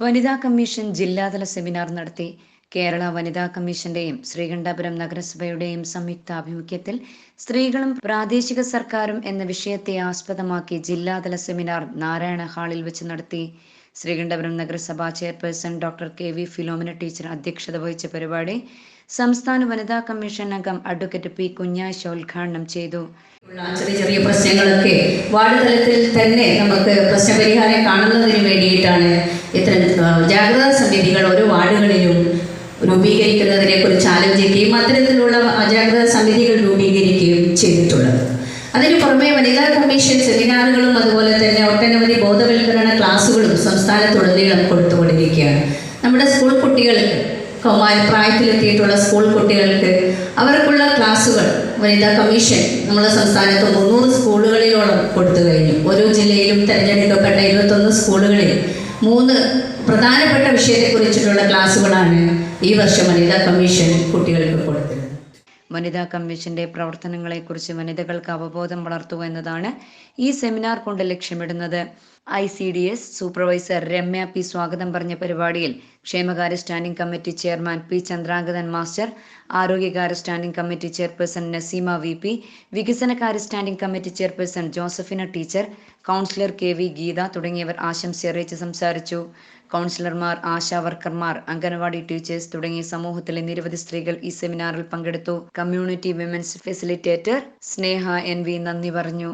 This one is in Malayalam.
വനിതാ കമ്മീഷൻ ജില്ലാതല സെമിനാർ നടത്തി കേരള വനിതാ കമ്മീഷന്റെയും ശ്രീകണ്ഠാപുരം നഗരസഭയുടെയും സംയുക്ത സംയുക്താഭിമുഖ്യത്തിൽ സ്ത്രീകളും പ്രാദേശിക സർക്കാരും എന്ന വിഷയത്തെ ആസ്പദമാക്കി ജില്ലാതല സെമിനാർ നാരായണ ഹാളിൽ വെച്ച് നടത്തി. ശ്രീകണ്ഠപുരം നഗരസഭാ chairperson doctor K. V. Philomina teacher അധ്യക്ഷത വഹിച്ച പരിപാടി സംസ്ഥാന വനിതാ കമ്മീഷൻ അംഗം അഡ്വക്കേറ്റ് പി. കുഞ്ഞാശ ഉദ്ഘാടനം ചെയ്തു. ചെറിയ ചെറിയ പ്രശ്നങ്ങളൊക്കെ വാർഡ് തലത്തിൽ തന്നെ നമുക്ക് പ്രശ്നപരിഹാരം കാണുന്നതിന് വേണ്ടിയിട്ടാണ് ഇത്തരം ജാഗ്രതാ സമിതികൾ ഓരോ വാർഡുകളിലും രൂപീകരിക്കുന്നതിനെ കുറിച്ച് ആലോചിക്കുകയും അത്തരത്തിലുള്ള അജാഗ്രത സമിതികൾ രൂപീകരിക്കുകയും ചെയ്തിട്ടുള്ളത്. അതിന് പുറമെ വനിതാ കമ്മീഷൻ സെമിനാറുകളും അതുപോലെ തന്നെ ഒട്ടനവധി ബോധവൽക്കരണ ക്ലാസ്സുകളും സംസ്ഥാനത്തുടനീളം കൊടുത്തുകൊണ്ടിരിക്കുകയാണ്. നമ്മുടെ സ്കൂൾ കുട്ടികൾക്ക് കൗമാര പ്രായത്തിലെത്തിയിട്ടുള്ള സ്കൂൾ കുട്ടികൾക്ക് അവർക്കുള്ള ക്ലാസ്സുകൾ വനിതാ കമ്മീഷൻ നമ്മുടെ സംസ്ഥാനത്ത് മുന്നൂറ് സ്കൂളുകളിലോളം കൊടുത്തു കഴിഞ്ഞു. ഓരോ ജില്ലയിലും തിരഞ്ഞെടുക്കപ്പെട്ട ഇരുപത്തൊന്ന് സ്കൂളുകളിൽ മൂന്ന് പ്രധാനപ്പെട്ട വിഷയത്തെക്കുറിച്ചിട്ടുള്ള ക്ലാസ്സുകളാണ് ഈ വർഷം വനിതാ കമ്മീഷൻ കുട്ടികൾക്ക് കൊടുത്തത് വനിതാ കമ്മീഷന്റെ പ്രവർത്തനങ്ങളെക്കുറിച്ച് വനിതകൾക്ക് അവബോധം വളർത്തുക എന്നതാണ് ഈ സെമിനാർ കൊണ്ട് ലക്ഷ്യമിടുന്നത്. I C D S supervisor Ramya P സ്വാഗതം പറഞ്ഞ പരിപാടിയിൽ ക്ഷേമകാര്യ standing committee chairman P Chandrangathan master ആരോഗ്യകാര്യ standing committee chairperson Naseema V P വികസനകാര്യ standing committee chairperson Josephina teacher councillor K V Geetha തുടങ്ങിയവർ ആശംസ അറിയിച്ച് സംസാരിച്ചു. കൗൺസിലർമാർ ആശാ വർക്കർമാർ അംഗനവാടി ടീച്ചേഴ്സ് തുടങ്ങിയ സമൂഹത്തിലെ നിരവധി സ്ത്രീകൾ ഈ സെമിനാറിൽ പങ്കെടുത്തു. Community women's facilitator Sneha N V നന്ദി പറഞ്ഞു.